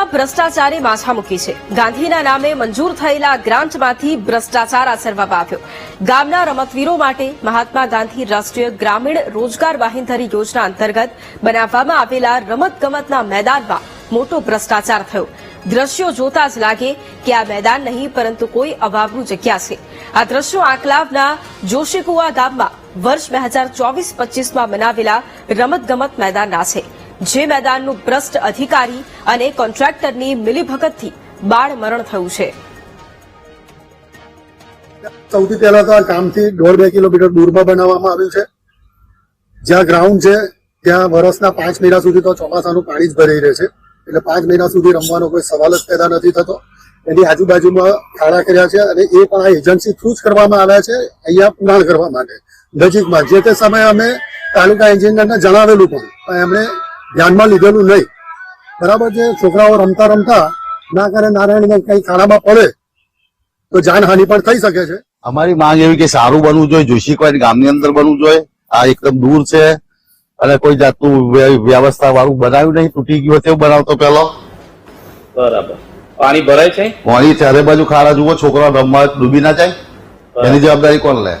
ગામડામાં ભ્રષ્ટાચારે માછા મૂકી છે. ગાંધીના નામે મંજૂર થયેલા ગ્રાન્ટમાંથી ભ્રષ્ટાચાર આચરવામાં આવ્યો. ગામના રમતવીરો માટે મહાત્મા ગાંધી રાષ્ટ્રીય ગ્રામીણ રોજગાર વાહિંધરી યોજના અંતર્ગત બનાવવામાં આવેલા રમતગમતના મેદાનમાં મોટો ભ્રષ્ટાચાર થયો. દ્રશ્યો જોતા જ લાગે કે આ મેદાન નહીં, પરંતુ કોઈ અભાવનું જગ્યા છે. આ દ્રશ્યો આંકલાવના જોશીકુવા ગામમાં વર્ષ બે હજાર ચોવીસ પચીસમાં બનાવેલા રમતગમત મેદાનના છે. જે મેદાનનું ભ્રષ્ટ અધિકારી અને કોન્ટ્રાક્ટરની મિલીભગતથી બાળ મરણ થયું છે. સૌથી પહેલા તો આ કામથી દોઢ બે કિલોમીટર દૂરમાં બનાવવામાં આવ્યું છે. જ્યાં ગ્રાઉન્ડ છે, ત્યાં વર્ષના પાંચ મહિના સુધી તો ચોમાસાનું પાણી જ ભરાઈ રહે છે. એટલે પાંચ મહિના સુધી રમવાનો કોઈ સવાલ જ પેદા નથી થતો. એની આજુબાજુમાં ખાડા કર્યા છે અને એ પણ આ એજન્સી થ્રુ જ કરવામાં આવ્યા છે, અહીંયા પુરાણ કરવા માટે. નજીકમાં, જે તે સમયે અમે તાલુકા એન્જિનિયરને જણાવેલું પણ એમણે ધ્યાનમાં લીધેલું નહીં. બરાબર છે? છોકરાઓ રમતા રમતા ના કરે નારાયણને કઈ ખાડામાં પડે તો જાનહાનિ પણ થઈ શકે છે. અમારી માંગ એવી કે સારું બનવું જોઈએ જોશીકવાડ ગામની અંદર બનવું જોઈએ. આ એકદમ દૂર છે. અને કોઈ જાતનું વ્યવસ્થા વાળું બનાવ્યું નહીં તૂટી ગયું તેવું બનાવતો પેલો બરાબર. પાણી ભરાય છે? પાણી ચારે બાજુ ખાડા જુઓ છોકરા રમવા ડૂબી ના જાય. એની જવાબદારી કોણ લે?